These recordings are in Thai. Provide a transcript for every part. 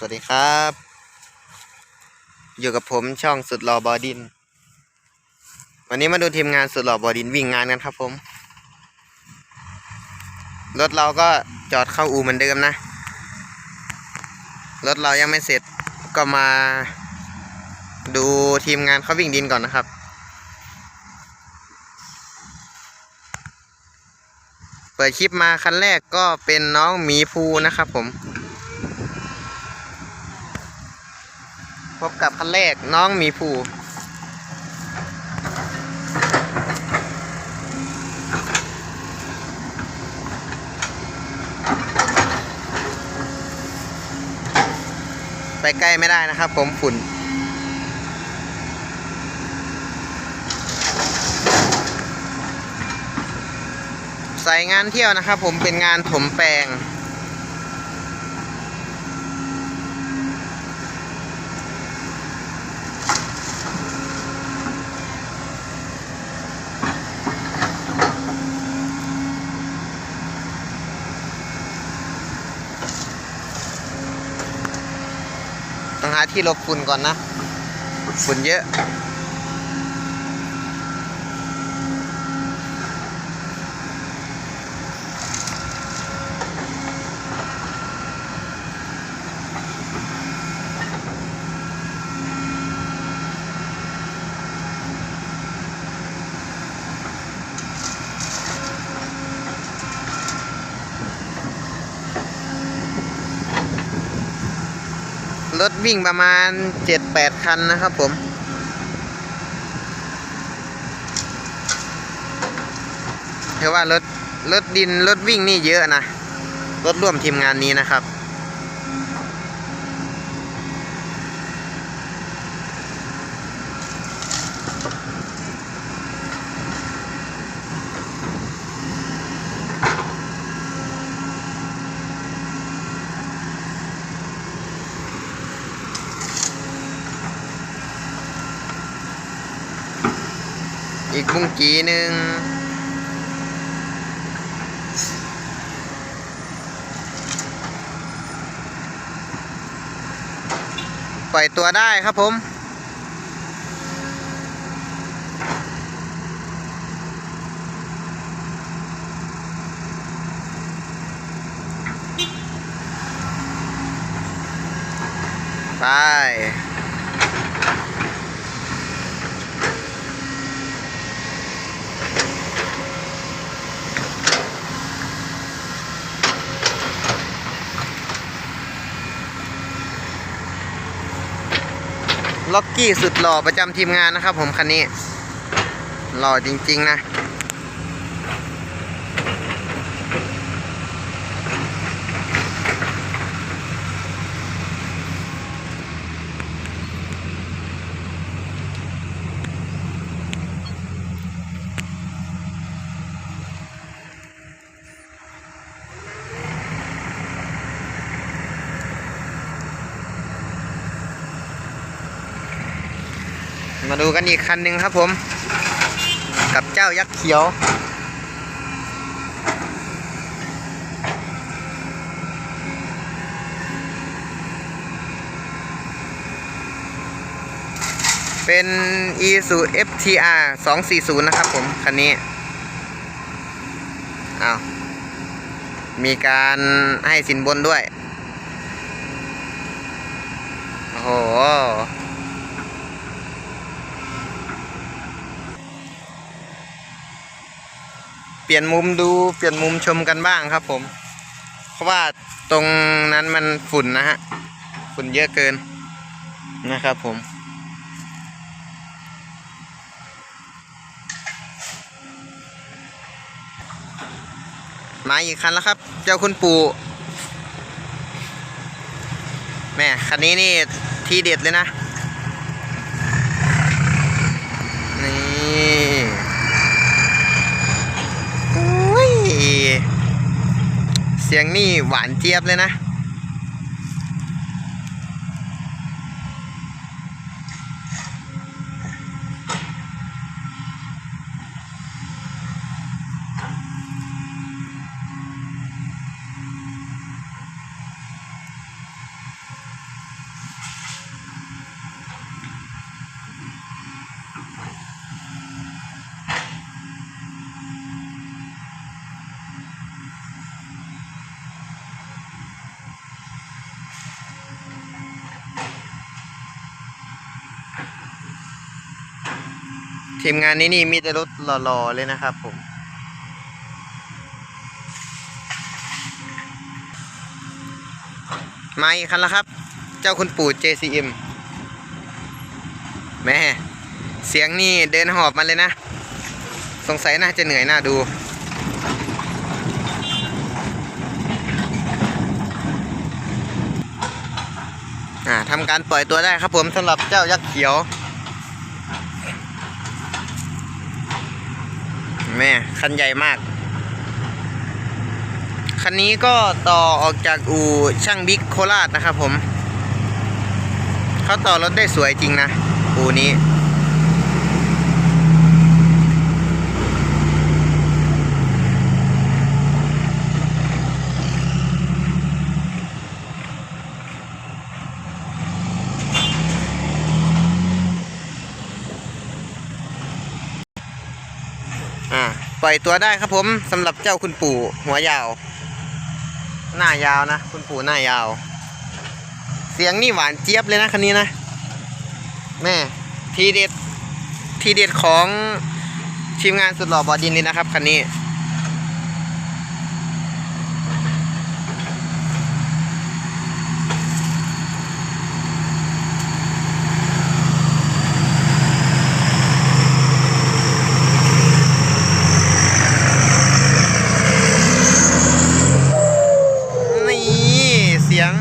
สวัสดีครับ อยู่กับผมช่องสุดหล่อบอดิน วันนี้มาดูทีมงานสุดหล่อบอดินวิ่งงานกันครับผม รถเราก็จอดเข้าอู่เหมือนเดิมนะ รถเรายังไม่เสร็จก็มา ดูทีมงานเขาวิ่งดินก่อนนะครับเปิดคลิปมาคันแรกก็เป็นน้องหมีภูนะครับผม พบกับคันแรกน้องมีภูไปใกล้ไม่ได้นะครับผมฝุ่นใส่งานเที่ยวนะครับผมเป็นงานถมแปลง ต้องหาที่หลบฝุ่นก่อนนะ ฝุ่นเยอะ รถวิ่งประมาณ 7-8 คันนะครับผมเรียกว่ารถรถดินรถวิ่งนี่เยอะนะ รถร่วมทีมงานนี้นะครับ บุ้งกีหนึ่งปล่อยตัวได้ครับผม ไป ล็อกกี้สุดหล่อประจำทีมงานนะครับผมคันนี้หล่อจริง ๆ นะ ดูกันอีกคันหนึ่งครับผม กับเจ้ายักษ์เขียว เป็น e s u FTR 240 นะครับผม คันนี้อ้าวมีการให้สินบนด้วย โอ้โห เปลี่ยนมุมดูเปลี่ยนมุมชมกันบ้างครับผม เพราะว่าตรงนั้นมันฝุ่นนะฮะ ฝุ่นเยอะเกินนะครับผม มาอีกคันแล้วครับ เจ้าคุณปู่แม่คันนี้นี่ทีเด็ดเลยนะ นี่ โอ้ย เสียงนี่หวานเจี๊ยบเลยนะ ทีมงานนี้นี่มีแต่รถหล่อๆเลยนะครับผม มาอีกคันแล้วครับ เจ้าคุณปู่ JCM แม่เสียงนี่เดินหอบมาเลยนะ สงสัยน่าจะเหนื่อยน้าดู อ่าทำการปล่อยตัวได้ครับผมสำหรับเจ้ายักษ์เขียว มคันใหญ่มาก คันนี้ก็ต่อออกจากอู่ช่างบิ๊กโคราชนะครับผม เขาต่อรถได้สวยจริงนะ อู่นี้ ปล่อยตัวได้ครับผมสำหรับเจ้าคุณปู่หัวยาว หน้ายาวนะ คุณปู่หน้ายาว เสียงนี่หวานเจี๊ยบเลยนะคันนี้นะ แม่ทีเด็ดทีเด็ดของทีมงานสุดหล่อบอดินเลยนะครับคันนี้เสียง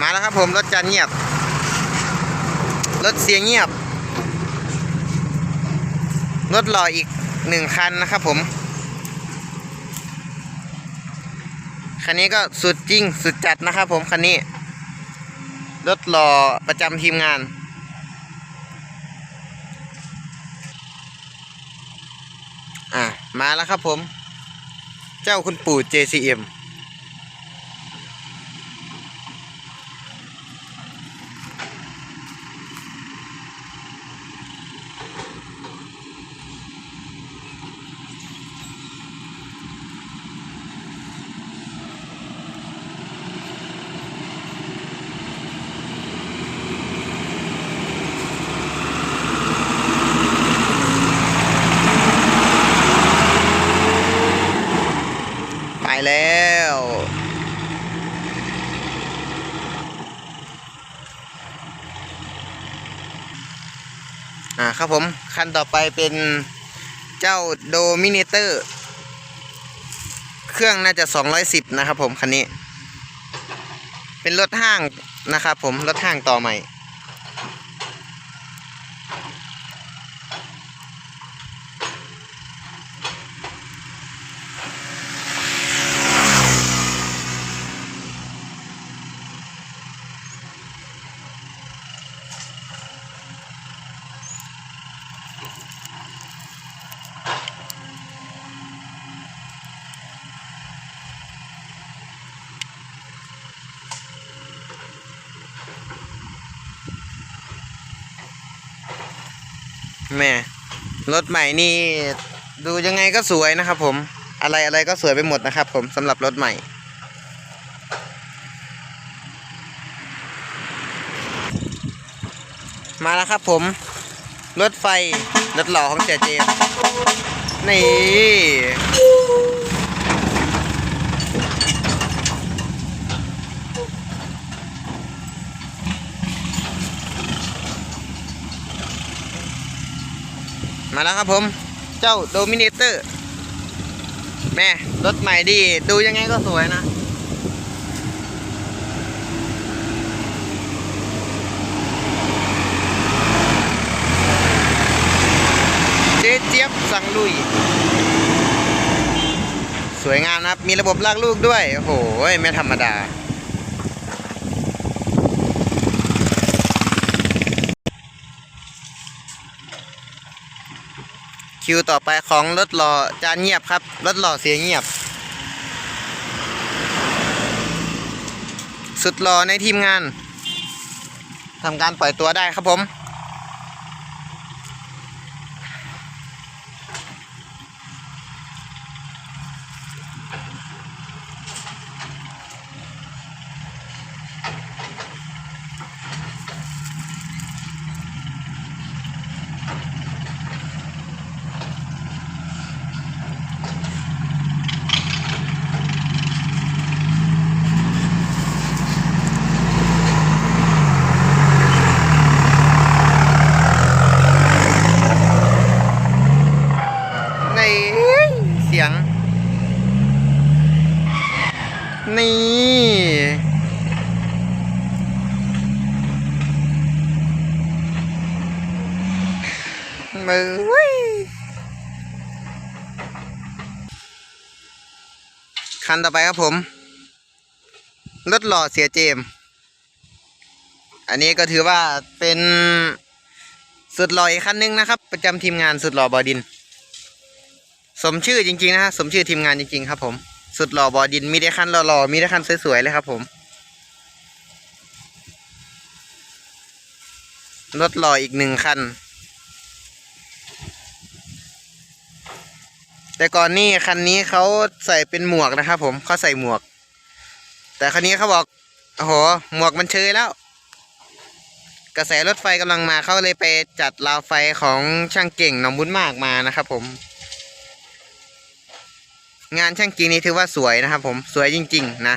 มาแล้ว ครับผมรถจานเงียบ รถเสียงเงียบ รถหล่ออีกหนึ่งคันนะครับผม คันนี้ก็สุดจริงสุดจัดนะครับผมคันนี้ รถหล่อประจำทีมงานอะมาแล้วครับผม เจ้าคุณปู่ JCM ไปแล้ว อ่า ครับผม คันต่อไปเป็นเจ้าโดมิเนเตอร์ เครื่องน่าจะ 210 นะครับผม คันนี้ เป็นรถห้างนะครับผม รถห้างต่อใหม่ แม่รถใหม่นี่ดูยังไงก็สวยนะครับ ผมอะไรอะไรก็สวยไปหมดนะครับ ผมสำหรับรถใหม่ มาแล้วครับผม รถไฟ รถหล่อของเจเจมนี่ มาแล้วครับผม เจ้าโดมิเนเตอร์ แม่รถใหม่ดี ดูยังไงก็สวยนะเจ๊เจี๊ยบสั่งลุย สวยงามนะครับ มีระบบลากลูกด้วย โอ้โห ไม่ธรรมดา คิวต่อไปของรถหล่อจานเงียบครับ รถหล่อเสียงเงียบ สุดหล่อในทีมงานทำการปล่อยตัวได้ครับผม เลย คันต่อไปครับผม รถหล่อเสียเจม อันนี้ก็ถือว่าเป็นสุดหล่ออีกคันหนึงนะครับ ประจำทีมงานสุดหล่อบอดิน สมชื่อจริงๆนะฮะสมชื่อทีมงานจริงๆครับ ผม สุดหล่อบอดินมีได้คันหล่อๆมีได้คันสวยๆเลยครับ ผมรถหล่ออีกหนึ่งคัน แต่ก่อนนี่คันนี้เขาใส่เป็นหมวกนะครับผมเขาใส่หมวก แต่คันนี้เขาบอกโอ้โหหมวกมันเชยแล้ว กระแสรถไฟกำลังมาเขาเลยไปจัดราวไฟของช่างเก่งหนองบุญมากมานะครับ ผม งานช่างจริงนี้ถือว่าสวยนะครับ ผมสวยจริง ๆ นะ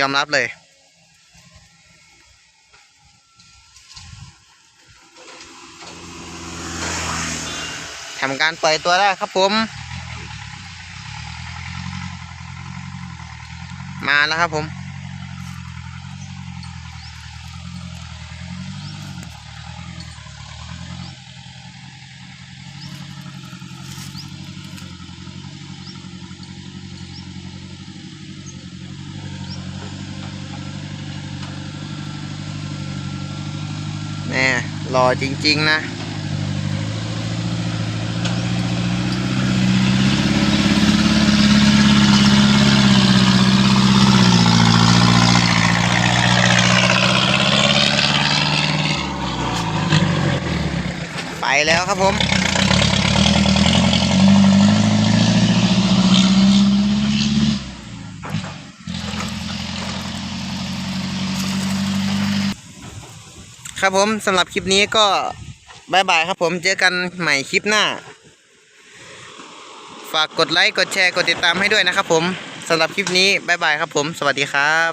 ยอมรับเลยทำการปล่อยตัวได้ครับผม มาแล้วครับผมแน่รอจริง ๆ นะ แล้วครับผมครับผมสำหรับคลิปนี้ก็บายบายครับผมเจอกันใหม่คลิปหน้า ฝากกดไลค์ กดแชร์ กดติดตามให้ด้วยนะครับผมสำหรับคลิปนี้บายบายครับผม สวัสดีครับ